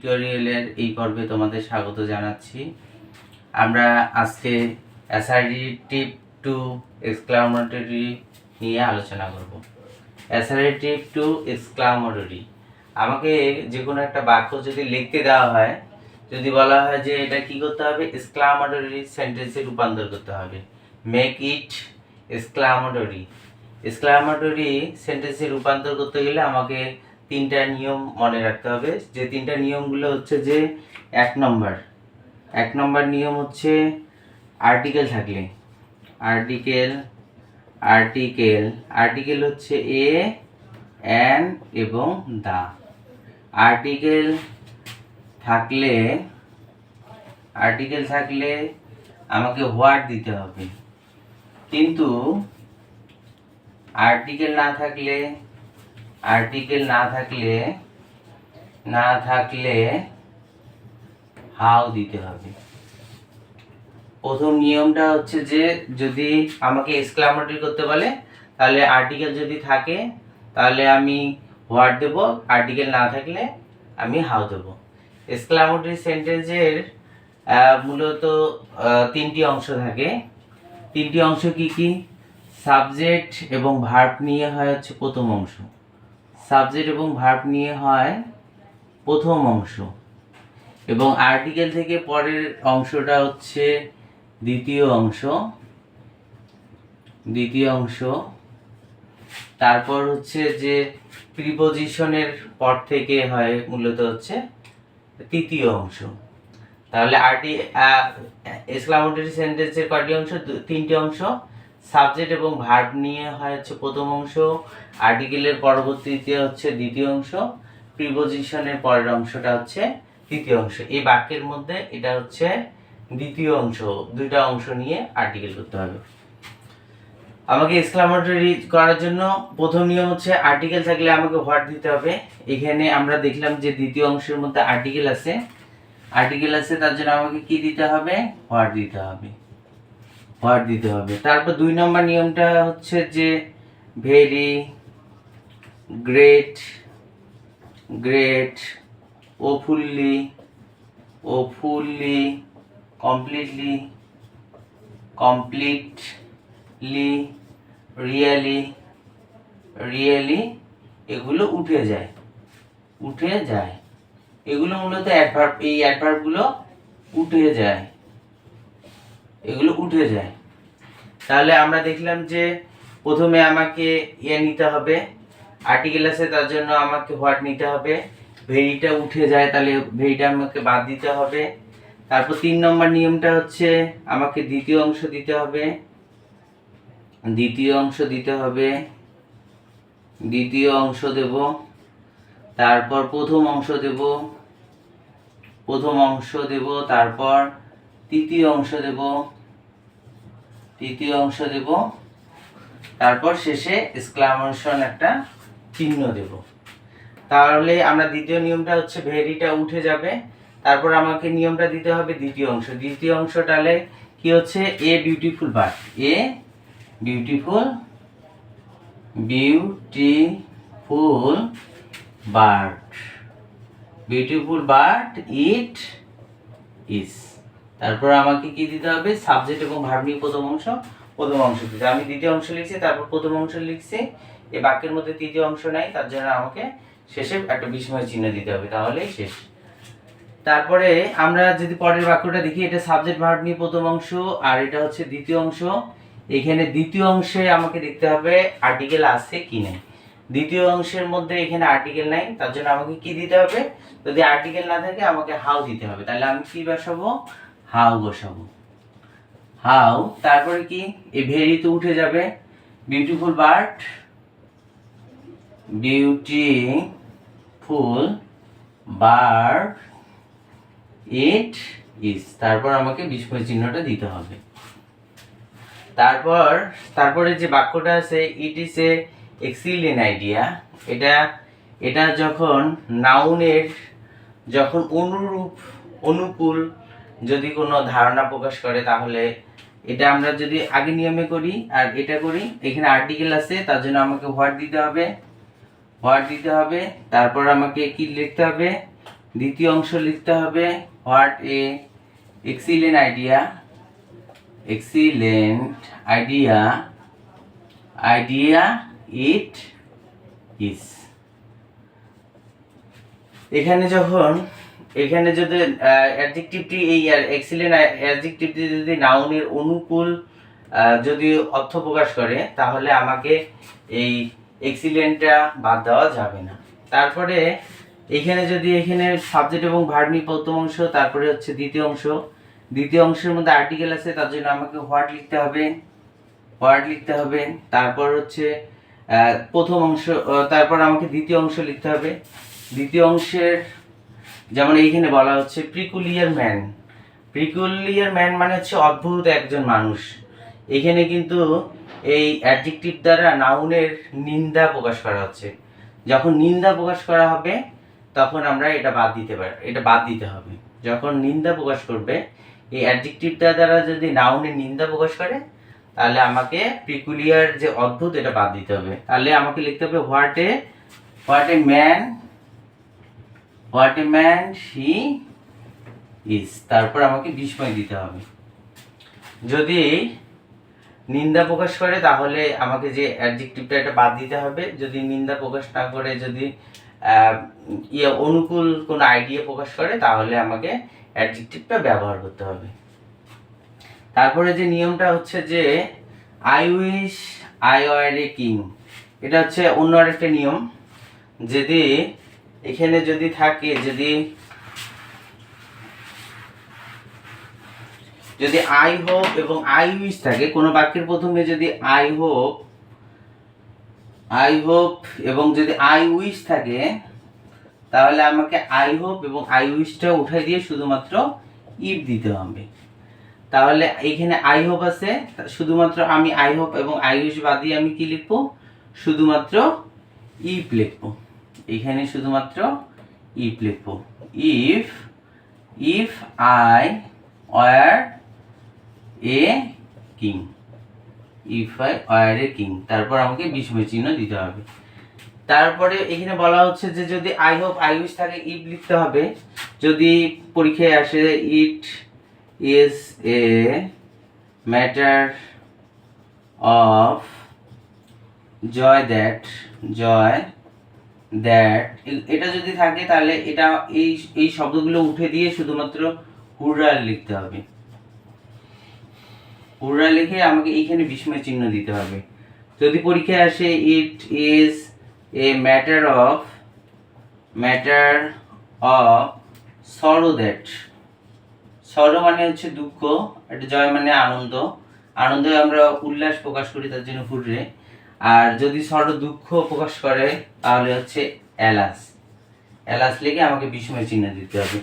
টিউটোরিয়ালের এই পর্বে তোমাদের স্বাগত জানাচ্ছি। আমরা আজকে অ্যাসারেটিভ টু এক্সক্লামেটরি নিয়ে আলোচনা করব। অ্যাসারেটিভ টু এক্সক্লামেটরি আমাকে যে কোনো একটা বাক্য যদি লিখতে দেওয়া হয়, যদি বলা হয় যে এটা কি করতে হবে? এক্সক্লামেটরি সেন্টেন্সে রূপান্তর করতে হবে। মেক ইট এক্সক্লামেটরি এক্সক্লামেটরি সেন্টেন্সে রূপান্তর করতে গেলে আমাকে তিনটা নিয়ম মনে রাখতে হবে। যে তিনটা নিয়মগুলো হচ্ছে যে এক নম্বর এক নম্বর নিয়ম হচ্ছে আর্টিকেল থাকলে। আর্টিকেল আর্টিকেল আর্টিকেল হচ্ছে এ অ্যান এবং দা। আর্টিকেল থাকলে আর্টিকেল থাকলে আমাকে হোয়াট দিতে হবে। কিন্তু আর্টিকেল না থাকলে আর্টিকেল না থাকলে না থাকলে হাউ দিতে হবে। প্রথম নিয়মটা হচ্ছে যে, যদি আমাকে এক্সক্লামেটরি করতে বলে, তাহলে আর্টিকেল যদি থাকে, তাহলে আমি হোয়াট দেব আর্টিকেল না থাকলে আমি হাউ দেব। এক্সক্লামেটরি সেন্টেন্সের মূলত তিনটি অংশ থাকে। তিনটি অংশ কি কি? সাবজেক্ট এবং ভার্ব নিয়ে হয় হচ্ছে প্রথম অংশ। সাবজেক্ট এবং ভার্ব নিয়ে হয় প্রথম অংশ এবং আর্টিকেল থেকে পরের অংশটা হচ্ছে দ্বিতীয় অংশ দ্বিতীয় অংশ তারপর হচ্ছে যে প্রিপোজিশনের পর থেকে হয় মূলত হচ্ছে তৃতীয় অংশ তাহলে আরটি এক্সক্লামেটরি সেন্টেন্সের কয়টি অংশ তিনটি অংশ সাবজেক্ট এবং ভার্ব নিয়ে হয় হচ্ছে প্রথম অংশ আর্টিকেলের পরবর্তীতে হচ্ছে দ্বিতীয় অংশ প্রিপোজিশনের পরের অংশটা হচ্ছে তৃতীয় অংশ। এই বাক্যের মধ্যে এটা হচ্ছে দ্বিতীয় অংশ, দুইটা অংশ নিয়ে আর্টিকেল করতে হবে। আমাকে এক্সক্লামেটরি করার জন্য প্রথম নিয়ম হচ্ছে আর্টিকেল থাকলে আমাকে হোয়াট দিতে হবে। এখানে আমরা দেখলাম যে দ্বিতীয় অংশের মধ্যে আর্টিকেল আছে। আর্টিকেল আছে, তার জন্য আমাকে কি দিতে হবে? হোয়াট দিতে হবে। হোয়াট দিতে হবে। তারপর দুই নম্বর নিয়মটা হচ্ছে যে very, great great, awfully awfully, completely completely, really really, এগুলো উঠে যায় উঠে যায়। এগুলো মূলত অ্যাডভার্ব এই অ্যাডভার্বগুলো উঠে যায়। এগুলো উঠে যায়। তাহলে আমরা দেখলাম যে প্রথমে আমাকে ইয়ে নিতে হবে। আর্টিকেল আছে, তার জন্য আমাকে হোয়াট নিতে হবে। ভেরিটা উঠে যায়, তাহলে ভেরিটা আমাকে বাদ দিতে হবে। তারপর তিন নম্বর নিয়মটা হচ্ছে আমাকে দ্বিতীয় অংশ দিতে হবে। দ্বিতীয় অংশ দিতে হবে। দ্বিতীয় অংশ দেব। তারপর প্রথম অংশ দেব। প্রথম অংশ দেব, তারপর তৃতীয় অংশ দেব। তৃতীয় অংশ দেব। তারপর শেষে এক্সক্লামেশন একটা চিহ্ন দেব। তাহলে আমরা দ্বিতীয় নিয়মটা হচ্ছে ভেরিটা উঠে যাবে। তারপর আমাকে নিয়মটা দিতে হবে দ্বিতীয় অংশ। দ্বিতীয় অংশটালে কি হচ্ছে? A beautiful bird a beautiful beautiful bird beautiful bird it is তারপর আমাকে কি দিতে হবে? সাবজেক্ট এবং ভার্ব নিয়ে প্রথম অংশ প্রথম অংশ দিতে। আমি দ্বিতীয় অংশ লিখছি, তারপর প্রথম অংশ লিখছি। এই বাক্যের মধ্যে তৃতীয় অংশ নাই, তার জন্য আমাকে শেষে একটা বিস্ময় চিহ্ন দিতে হবে তাহলেই শেষ। তারপরে আমরা যদি পরের বাক্যটা দেখি, এটা সাবজেক্ট ভার্ব নিয়ে প্রথম অংশ, আর এটা হচ্ছে দ্বিতীয় অংশ। এখানে দ্বিতীয় অংশে আমাকে দেখতে হবে আর্টিকেল আছে কি নেই। দ্বিতীয় অংশের মধ্যে এখানে আর্টিকেল নাই, তার জন্য আমাকে কি দিতে হবে? যদি আর্টিকেল না থাকে, আমাকে হাউ দিতে হবে। তাহলে আমি কি বসাবো? হাউ বসাবো। হাউ তারপরে কি? এই ভেরি তো উঠে যাবে। Beautiful bird beautiful bird it is তারপর আমাকে বিস্ময় চিহ্নটা দিতে হবে। তারপর, তারপরে যে বাক্যটা আছে it is a excellent idea এটা এটা যখন নাউনের যখন অনুরূপ, অনুকূল যদি কোনো ধারণা প্রকাশ করে, তাহলে এটা আমরা যদি আগে নিয়মে করি আর এটা করি, এখানে আর্টিকেল আছে, তার জন্য আমাকে হোয়াট দিতে হবে। হোয়াট দিতে হবে, তারপর আমাকে কি লিখতে হবে? দ্বিতীয় অংশ লিখতে হবে what a excellent idea excellent idea idea it is এখানে যখন এখানে যদি অ্যাডজেক্টিভটি এই এক্সিলেন্ট অ্যাডজেক্টিভটি যদি নাউনের অনুকূল যদি অর্থ প্রকাশ করে, তাহলে আমাকে এই এক্সিলেন্টটা বাদ দেওয়া যাবে না। তারপরে এখানে যদি এখানে সাবজেক্ট এবং ভার্ব প্রথম অংশ, তারপরে হচ্ছে দ্বিতীয় অংশ। দ্বিতীয় অংশের মধ্যে আর্টিকেল আছে, তার জন্য আমাকে হোয়াট লিখতে হবে হোয়াট লিখতে হবে, তারপর হচ্ছে প্রথম অংশ তারপর আমাকে দ্বিতীয় অংশ লিখতে হবে। দ্বিতীয় অংশের যেমন এইখানে বলা হচ্ছে প্রিকুলিয়ার ম্যান প্রিকুলিয়ার ম্যান মানে হচ্ছে অদ্ভুত একজন মানুষ। এখানে কিন্তু এই অ্যাডজেক্টিভ দ্বারা নাউনের নিন্দা প্রকাশ করা হচ্ছে। যখন নিন্দা প্রকাশ করা হবে, তখন আমরা এটা বাদ দিতে পারি, এটা বাদ দিতে হবে। যখন নিন্দা প্রকাশ করবে, এই অ্যাডজেক্টিভ দ্বারা যদি নাউনের নিন্দা প্রকাশ করে, তাহলে আমাকে প্রিকুলিয়ার যে অদ্ভুত, এটা বাদ দিতে হবে। তাহলে আমাকে লিখতে হবে what a what a man what a man he is. তারপর আমাকে বিস্ময় দিতে হবে। যদি নিন্দা প্রকাশ করে, তাহলে আমাকে যে অ্যাডজেক্টিভটা এটা বাদ দিতে হবে। যদি নিন্দা প্রকাশ না করে, যদি ইয়ে অনুকূল কোনো আইডিয়া প্রকাশ করে, তাহলে আমাকে অ্যাডজেক্টিভটা ব্যবহার করতে হবে। তারপরে যে নিয়মটা হচ্ছে যে I wish I were a king এটা হচ্ছে অন্য আরেকটা নিয়ম যদি এখানে যদি থাকে, যদি যদি আই হোপ এবং আই উইশ থাকে, কোনো বাক্যের প্রথমে যদি আই হোপ আই হোপ এবং যদি আই উইশ থাকে, তাহলে আমাকে আই হোপ এবং আই উইশটা উঠাই দিয়ে শুধুমাত্র ইফ দিতে হবে। তাহলে এখানে আই হোপ আছে, শুধুমাত্র আমি আই হোপ এবং আই উইশ বাদ দিয়ে আমি কি লিখব? শুধুমাত্র ইফ লিখব। এখানে শুধুমাত্র ইফ লিখব। If if I were a king if I were a king তারপর আমাকে বিস্ময় চিহ্ন দিতে হবে। তারপরে এখানে বলা হচ্ছে যে যদি আই হোপ আই উইশ থাকে ইফ লিখতে হবে। যদি পরীক্ষায় আসে it is a matter of joy that joy that এটা যদি থাকে তাহলে এটা এই এই শব্দগুলো উঠে দিয়ে শুধুমাত্র লিখতে হবে। হুররা লিখে আমাকে এইখানে বিস্ময় চিহ্ন দিতে হবে। যদি পরীক্ষায় আসে it is a matter of matter of sorrow that sorrow মানে হচ্ছে দুঃখ এটা জয় মানে আনন্দ। আনন্দে আমরা উল্লাস প্রকাশ করি তার জন্য হুররে। আর যদি সরো দুঃখ প্রকাশ করে, তাহলে হচ্ছে এলাস এলাস লিখে আমাকে বিস্ময় চিহ্ন দিতে হবে।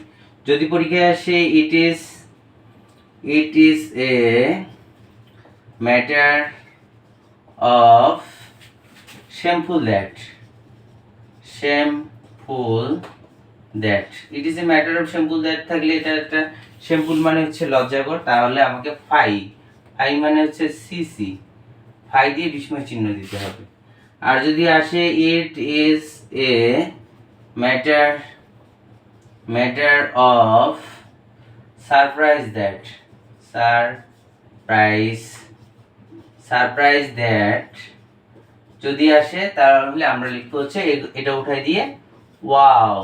যদি পরীক্ষায় আসে it is it is a matter of shameful that shameful that it is a matter of shameful that থাকলে এটা একটা শ্যাম্পুল মানে হচ্ছে লজ্জাকর, তাহলে আমাকে ফাই ফাই মানে হচ্ছে সিসি ফাই দিয়ে বিস্ময় চিহ্ন দিতে হবে। আর যদি আসে it is a matter matter of surprise that surprise surprise that যদি আসে, তাহলে আমরা লিখব হচ্ছে এটা উঠাই দিয়ে ওয়াও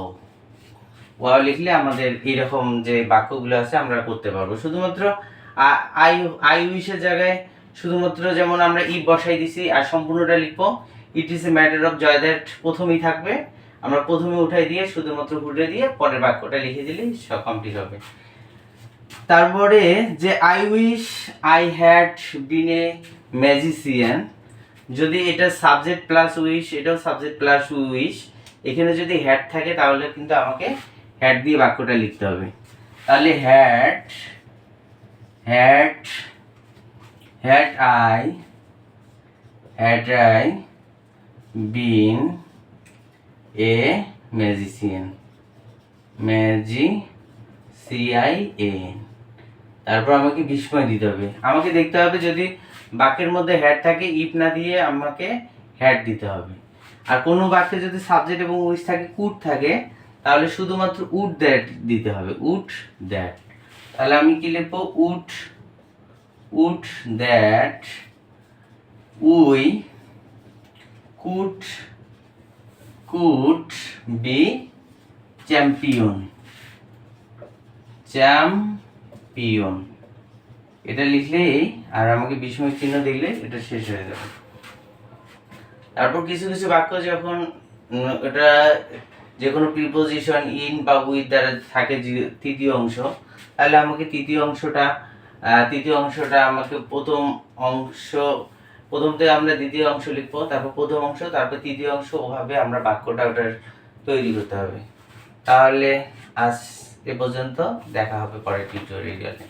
ওয়াও লিখলে আমাদের এরকম যে বাক্যগুলো আছে আমরা করতে পারব। শুধুমাত্র আই আই উইশের জায়গায় শুধুমাত্র যেমন আমরা ই বসাই দিছি আর সম্পূর্ণটা লিখব it is a matter of joy that প্রথমেই থাকবে। আমরা প্রথমে উঠাই দিয়ে, শুধুমাত্র ঘুরে দিয়ে পরের বাক্যটা লিখে দিলেই সব কমপ্লিট হবে। তারপরে যে I wish I had been a magician যদি এটা সাবজেক্ট প্লাস উইশ এটাও সাবজেক্ট প্লাস উইশ এখানে যদি হ্যাড থাকে তাহলে কিন্তু আমাকে হ্যাড দিয়ে বাক্যটা লিখতে হবে। তাহলে had had had I been a magician magi C I তারপর আমাকে বিস্ময় দিতে হবে। আমাকে দেখতে হবে যদি বাক্যের মধ্যে হ্যাড থাকে ইফ না দিয়ে আমাকে হ্যাড দিতে হবে। আর কোনো বাক্যে যদি সাবজেক্ট এবং উইস থাকে কুড থাকে, তাহলে শুধুমাত্র উড দ্যাট দিতে হবে। উড দ্যাট তাহলে আমি কি লিখব? Would would that we could could be champion champion এটা লিখলেই আর আমাকে বিস্ময় চিহ্ন দিলে এটা শেষ হয়ে যাবে। তারপর কিছু কিছু বাক্য যখন এটা যে কোনো প্রিপোজিশন ইন বা উইথ দ্বারা থাকে তৃতীয় অংশ, তাহলে আমাকে তৃতীয় অংশটা তৃতীয় অংশটা আমাকে প্রথম অংশ প্রথম থেকে আমরা দ্বিতীয় অংশ লিখব, তারপর প্রথম অংশ, তারপর তৃতীয় অংশ ওভাবে আমরা বাক্যটা ওটার তৈরি করতে হবে। তাহলে আজ এ পর্যন্ত দেখা হবে পরের টিউটোরিয়ালে